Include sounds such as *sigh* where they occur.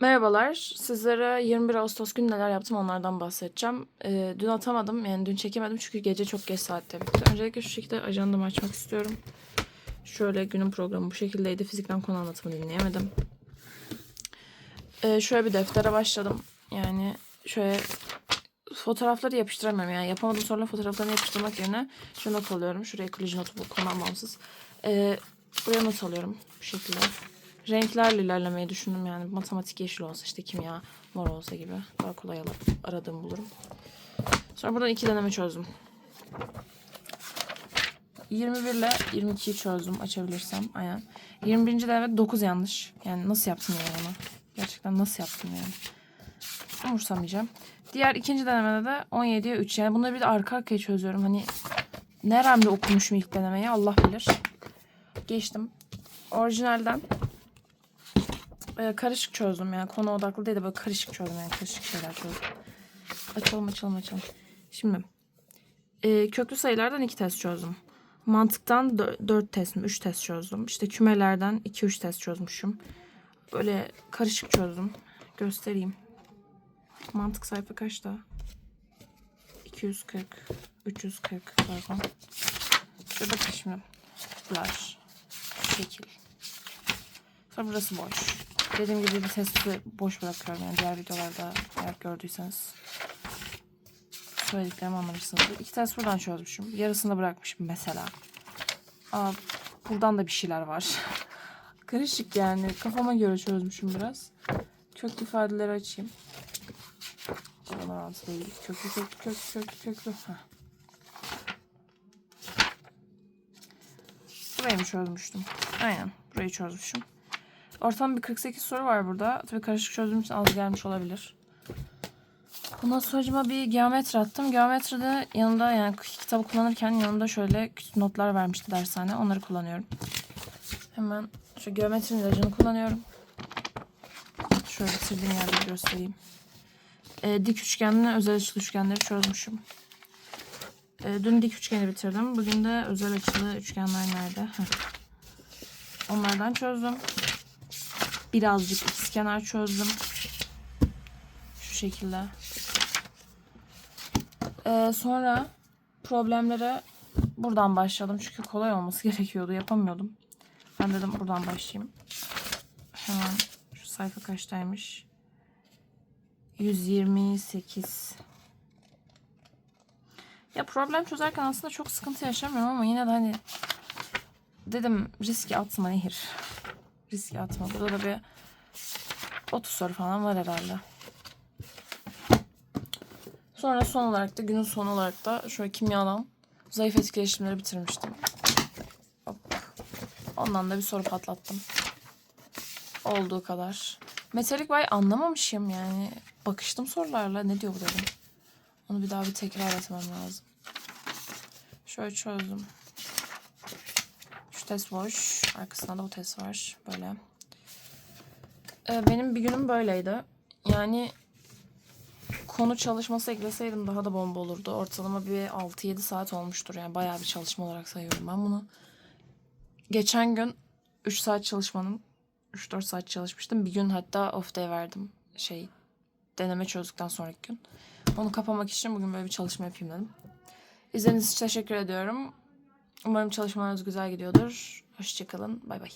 Merhabalar. Sizlere 21 Ağustos günü neler yaptım onlardan bahsedeceğim. Ee, dün atamadım yani dün çekemedim çünkü gece çok geç saatte bitti. Öncelikle şu şekilde ajandamı açmak istiyorum. Şöyle günün programı bu şekildeydi. Fizikten konu anlatımı dinleyemedim. Ee, şöyle bir deftere başladım. Yani şöyle fotoğrafları yapıştıramıyorum yani yapamadığım soruların fotoğraflarını yapıştırmak yerine şu not alıyorum. Şuraya ekoloji notu bu konudan bağımsız. Ee, buraya not alıyorum bu şekilde. Renklerle ilerlemeyi düşündüm yani matematik yeşil olsa işte kimya mor olsa gibi daha kolay alıp aradığımı bulurum. Sonra buradan iki deneme çözdüm. 21 ile 22'yi çözdüm açabilirsem aynen. 21. deneme 9 yanlış. Yani nasıl yaptım yani onu? Gerçekten nasıl yaptım yani? Umursamayacağım. Diğer ikinci denemede de 17'ye 3. Yani bunları bir de arka arkaya çözüyorum. Hani neremde okumuşum ilk denemeyi Allah bilir. Geçtim. Orijinalden e, karışık çözdüm yani konu odaklı değil de böyle karışık çözdüm yani karışık şeyler çözdüm. Açalım açalım açalım. Şimdi e, köklü sayılardan iki test çözdüm. Mantıktan dört test mi? Üç test çözdüm. İşte kümelerden iki üç test çözmüşüm. Böyle karışık çözdüm. Göstereyim. Mantık sayfa kaçta? 240, 340 pardon. Şöyle bakın şimdi. Flash. Şekil. Sonra burası boş. Dediğim gibi bir testi boş bırakıyorum yani diğer videolarda eğer gördüyseniz söylediklerimi anlamışsınızdır. İki test buradan çözmüşüm. Yarısını bırakmışım mesela. Aa, buradan da bir şeyler var. *laughs* Karışık yani. Kafama göre çözmüşüm biraz. Köklü ifadeleri açayım. Şuralar altı değil. Köklü köklü köklü köklü köklü. Burayı mı çözmüştüm? Aynen. Burayı çözmüşüm. Ortam bir 48 soru var burada. Tabii karışık çözdüğüm için az gelmiş olabilir. Bundan sonra bir geometri attım. Geometride yanında yani kitabı kullanırken yanında şöyle küçük notlar vermişti dershane. Onları kullanıyorum. Hemen şu geometrinin ilacını kullanıyorum. Şöyle bitirdiğim yerleri göstereyim. Ee, dik üçgenle özel açılı üçgenleri çözmüşüm. Ee, dün dik üçgeni bitirdim. Bugün de özel açılı üçgenler nerede? Heh. Onlardan çözdüm birazcık ikizkenar çözdüm. Şu şekilde. Ee, sonra problemlere buradan başladım. Çünkü kolay olması *laughs* gerekiyordu. Yapamıyordum. Ben dedim buradan başlayayım. Hemen şu sayfa kaçtaymış? 128. Ya problem çözerken aslında çok sıkıntı yaşamıyorum ama yine de hani dedim riski atma Nehir riske atma. Burada da bir 30 soru falan var herhalde. Sonra son olarak da günün sonu olarak da şöyle kimyadan zayıf etkileşimleri bitirmiştim. Hop. Ondan da bir soru patlattım. Olduğu kadar. Metalik bay anlamamışım yani. Bakıştım sorularla. Ne diyor bu dedim. Onu bir daha bir tekrar etmem lazım. Şöyle çözdüm test boş. Arkasında da bu test var. Böyle. Ee, benim bir günüm böyleydi. Yani konu çalışması ekleseydim daha da bomba olurdu. Ortalama bir 6-7 saat olmuştur. Yani bayağı bir çalışma olarak sayıyorum ben bunu. Geçen gün 3 saat çalışmanın 3-4 saat çalışmıştım. Bir gün hatta off day verdim. Şey deneme çözdükten sonraki gün. Onu kapamak için bugün böyle bir çalışma yapayım dedim. İzlediğiniz için teşekkür ediyorum. Umarım çalışmanız güzel gidiyordur. Hoşçakalın. Bay bay.